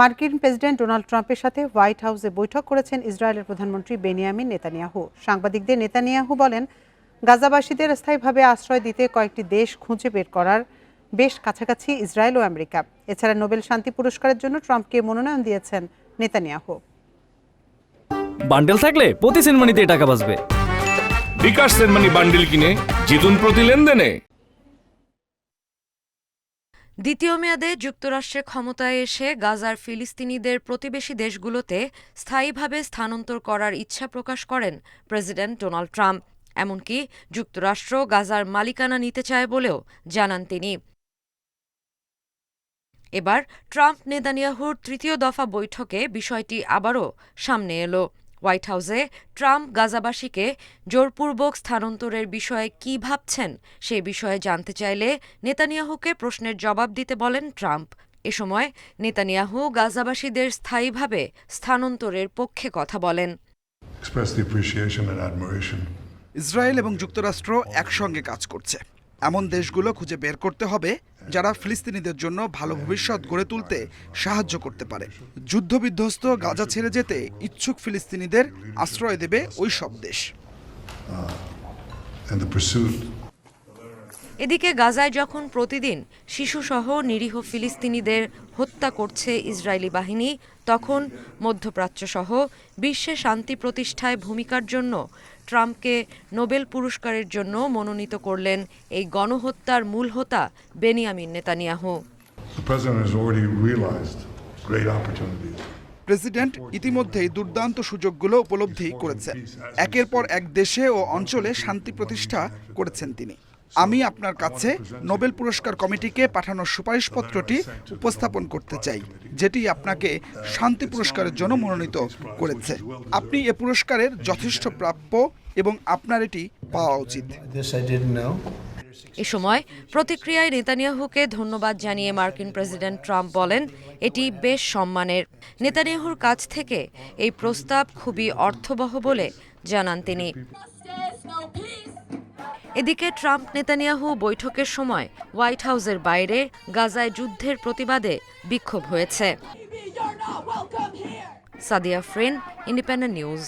মার্কিন president Donald ট্রাম্পের সাথে হোয়াইট হাউসে বৈঠক করেছেন ইসরায়েলের প্রধানমন্ত্রী বেনিয়ামিন নেতানিয়াহু। সাংবাদিকদের নেতানিয়াহু বলেন গাজাবাসীদের স্থায়ীভাবে আশ্রয় দিতে কয়েকটি দেশ খুঁজে বের করার বেশ কাছাকাছি ইসরায়েল ও আমেরিকা। এছাড়া নোবেল শান্তি পুরস্কারের জন্য ট্রাম্পকে মনোনয়ন দিয়েছেন নেতানিয়াহু। বান্ডেল থাকলে প্রতি সেনমানিতে টাকা বাঁচবে। বিকাশ সেনমানি বান্ডিল কিনে জিতুন প্রতি লেনদেনে। দ্বিতীয় মেয়াদে যুক্তরাষ্ট্রের ক্ষমতায় এসে গাজার ফিলিস্তিনিদের প্রতিবেশী দেশগুলোতে স্থায়ীভাবে স্থানান্তর করার ইচ্ছা প্রকাশ করেন প্রেসিডেন্ট ডোনাল্ড ট্রাম্প। এমনকি যুক্তরাষ্ট্র গাজার মালিকানা নিতে চায় বলেও জানান তিনি। এবার ট্রাম্প নেতানিয়াহুর তৃতীয় দফা বৈঠকে বিষয়টি আবারও সামনে এলো। হোয়াইট হাউসে ট্রাম্প গাজাবাসীকে জোরপূর্বক স্থানান্তরের বিষয়ে কি ভাবছেন সে বিষয়ে জানতে চাইলে নেতানিয়াহুকে প্রশ্নের জবাব দিতে বলেন ট্রাম্প। এ সময় নেতানিয়াহু গাজাবাসীদের স্থায়ীভাবে স্থানান্তরের পক্ষে কথা বলেন। ইসরায়েল এবং যুক্তরাষ্ট্র একসঙ্গে কাজ করছে। এমন দেশগুলো খুঁজে বের করতে হবে যারা ফিলিস্তিনিদের জন্য ভালো ভবিষ্যৎ গড়ে তুলতে সাহায্য করতে পারে। যুদ্ধবিধ্বস্ত গাজা ছেড়ে যেতে ইচ্ছুক ফিলিস্তিনিদের আশ্রয় দেবে ওই সব দেশ। এদিকে গাজায় যখন প্রতিদিন শিশুসহ নিরীহ ফিলিস্তিনিদের হত্যা করছে ইসরায়েলি বাহিনী তখন মধ্যপ্রাচ্যসহ বিশ্বে শান্তি প্রতিষ্ঠায় ভূমিকার জন্য ট্রাম্পকে নোবেল পুরস্কারের জন্য মনোনীত করলেন এই গণহত্যার মূল হোতা বেনিয়ামিন নেতানিয়াহু। প্রেসিডেন্ট ইতিমধ্যেই দুর্দান্ত সুযোগগুলো উপলব্ধি করেছেন একের পর এক দেশে ও অঞ্চলে শান্তি প্রতিষ্ঠা করেছেন তিনি। আমি আপনার কাছে নোবেল পুরস্কার কমিটিকে পাঠানোর সুপারিশপত্রটি উপস্থাপন করতে চাই যেটি আপনাকে শান্তি পুরস্কারের জন্য মনোনীত করেছে। আপনি এ পুরস্কারের যথেষ্ট প্রাপ্য এবং আপনার এটি পাওয়া উচিত. এ সময় প্রতিক্রিয়ায় নেতানিয়াহুকে ধন্যবাদ জানিয়ে মার্কিন প্রেসিডেন্ট ট্রাম্প বলেন এটি বেশ সম্মানের। নেতানিয়াহুর কাছ থেকে এই প্রস্তাব খুবই অর্থবহ বলে জানান তিনি। এদিকে ট্রাম্প নেতানিয়াহু বৈঠকের সময় হোয়াইট হাউসের বাইরে গাজায় যুদ্ধের প্রতিবাদে বিক্ষোভ হয়েছে। সাদিয়া ফ্রেন, ইন্ডিপেন্ডেন্ট নিউজ।